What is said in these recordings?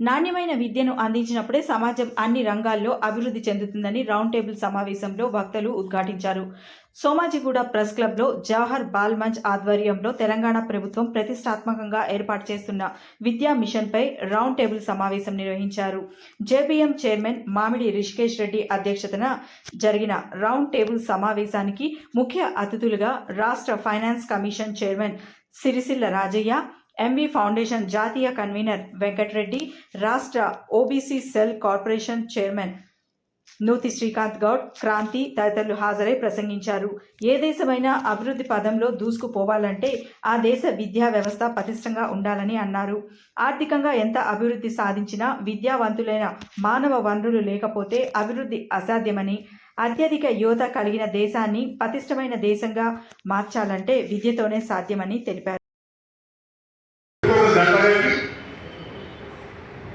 నాణ్యమైన విద్యను అందించినప్పుడే సమాజం అన్ని రంగాల్లో అభివృద్ధి చెందుతుందని రౌండ్ టేబుల్ సమావేశంలో వక్తలు ఉద్ఘాటించారు. సోమాజిగూడ ప్రెస్ క్లబ్లో జవహర్ బాల్ మంచ్ ఆధ్వర్యంలో తెలంగాణ ప్రభుత్వం ప్రతిష్టాత్మకంగా ఏర్పాటు చేస్తున్న విద్యా మిషన్పై రౌండ్ టేబుల్ సమావేశం నిర్వహించారు. జేబీఎం చైర్మన్ మామిడి రిషికేష్ రెడ్డి అధ్యక్షతన జరిగిన రౌండ్ టేబుల్ సమావేశానికి ముఖ్య అతిథులుగా రాష్ట్ర finance commission chairman Sircilla Rajaiah MV foundation జాతీయ కన్వీనర్ వెంకటరెడ్డి రాష్ట్ర OBC cell corporation chairman Nuthi Srikanth Goud Kranthi తదితరులు హాజరై ప్రసంగించారు. ఏ దేశమైనా అభివృద్ధి పదంలో దూసుకుపోవాలంటే ఆ దేశ విద్యా వ్యవస్థ పటిష్టంగా ఉండాలని అన్నారు. ఆర్థికంగా ఎంత అభివృద్ధి సాధించినా విద్యావంతులైన మానవ వనరులు లేకపోతే అభివృద్ధి అసాధ్యమని అత్యధిక యువత కలిగిన దేశాన్ని పటిష్టమైన దేశంగా మార్చాలంటే విద్యతోనే సాధ్యమని తెలిపారు.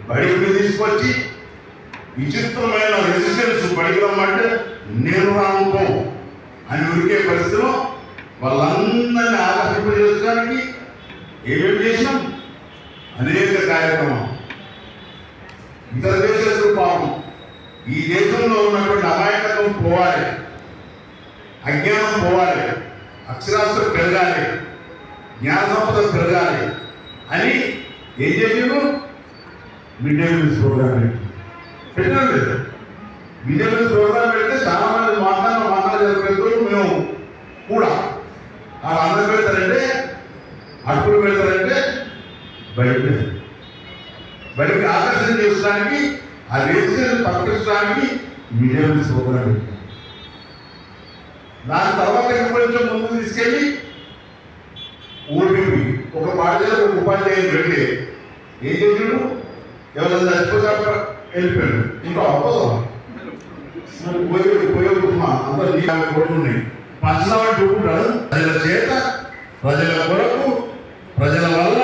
బడికి తీసుకొచ్చి విచిత్రమైన రెసిస్టెన్స్ బడికి రమ్మంటే నేను రాను అని ఉరికే పరిస్థితిలో వాళ్ళందరినీ ఆకర్షింపజేయడానికి ఏమేమి చేసినాం? అనేక కార్యక్రమం ఇతర దేశాలు పాపం. ఈ దేశంలో ఉన్నటువంటి అమాయకత్వం పోవాలి. అజ్ఞానం పోవాలి. అక్షరాస్యత పెరగాలి. జ్ఞాన సంపద పెరగాలి. అని ఏం చేసాము మిడ్ డే మీల్స్ ప్రోగ్రామ్ పెట్టి పెట్టడం లేదు. మిడ్ డే మీల్స్ ప్రోగ్రామ్ పెడితే చాలా మంది మాట్లాడిన మాట్లాడగలుగుతారు మేము కూడా వాళ్ళు అందరు పెడతారంటే అడుగులు పెడతారంటే బయట పెడతారు. బయటకి ఆకర్షణ చేసుకోవడానికి ఆ రేషన్ తప్పించడానికి మిడ్ డే మీల్స్ ప్రోగ్రామ్ పెట్టారు దాని తర్వాత కొంచెం ముందు తీసుకెళ్ళి ఓటీపీ ఒక పాఠశాల ఒక ఉపాధ్యాయులు పెడితే ఏం చేసాడు? ఎవరైనా చచ్చిపోతే వెళ్ళిపోయాడు ఇంకా అవ్వదు. పోయి పోయి ఉపయోగమా అంత యాభై కోట్లు ఉన్నాయి పంచదామని చూపుకుంటాడు ప్రజల చేత ప్రజల కొరకు ప్రజల వల్ల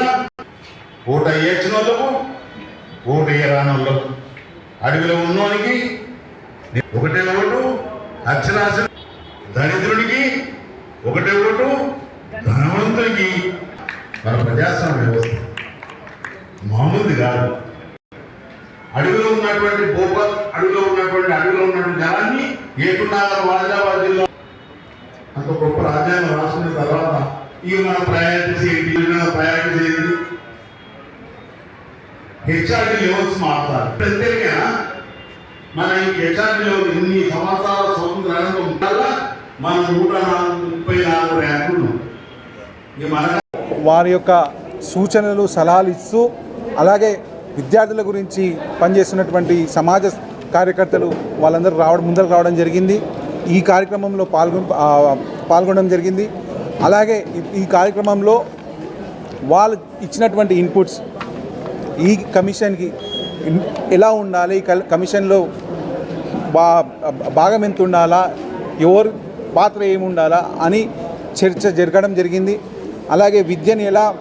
ఓటు అయ్యేచ్చిన వాళ్ళకు ఓటు వేయరాని వాళ్ళకు. అడవిలో ఉన్నోనికి ఒకటే ఓటు అక్షరాశ దరిద్రుడికి ఒకటే ఓటు ధనవంతుడికి మన ప్రజాస్వామ్య వ్యవస్థ మామూలుది కాదు. అడవిలో ఉన్నటువంటి భూపత్ అడవిలో ఉన్నటువంటి అడవిలో ఉన్నటువంటి జనాన్ని ఏకున్నాగర్ వాజాబాద్ జిల్లా అంత గొప్ప రాజ్యాంగం రాసుకున్న తర్వాత ఇవి మన ప్రయారిటీస్ ఏంటి ప్రయారిటీస్ ఏంటి హెచ్ఆర్డి లెవెల్స్ మారుతారు. ప్రత్యేకంగా మన ఈ హెచ్ఆర్డి లెవెల్ ఇన్ని సంవత్సరాల స్వతంత్ర ఉండాలా కల్లా మనం నూట నాలుగు ముప్పై నాలుగు ర్యాంకులు మన వారి యొక్క సూచనలు సలహాలు ఇస్తూ అలాగే విద్యార్థుల గురించి పనిచేస్తున్నటువంటి సమాజ కార్యకర్తలు వాళ్ళందరూ రావడం ముందరకు రావడం జరిగింది. ఈ కార్యక్రమంలో పాల్గొ పాల్గొనడం జరిగింది. అలాగే ఈ- కార్యక్రమంలో వాళ్ళు ఇచ్చినటువంటి ఇన్పుట్స్ ఈ కమిషన్కి ఎలా ఉండాలి ఈ కల్- కమిషన్లో బా భాగం ఎంత ఉండాలా ఎవరు పాత్ర ఏమి ఉండాలా అని చర్చ జరగడం జరిగింది. అలాగే విద్యను ఎలా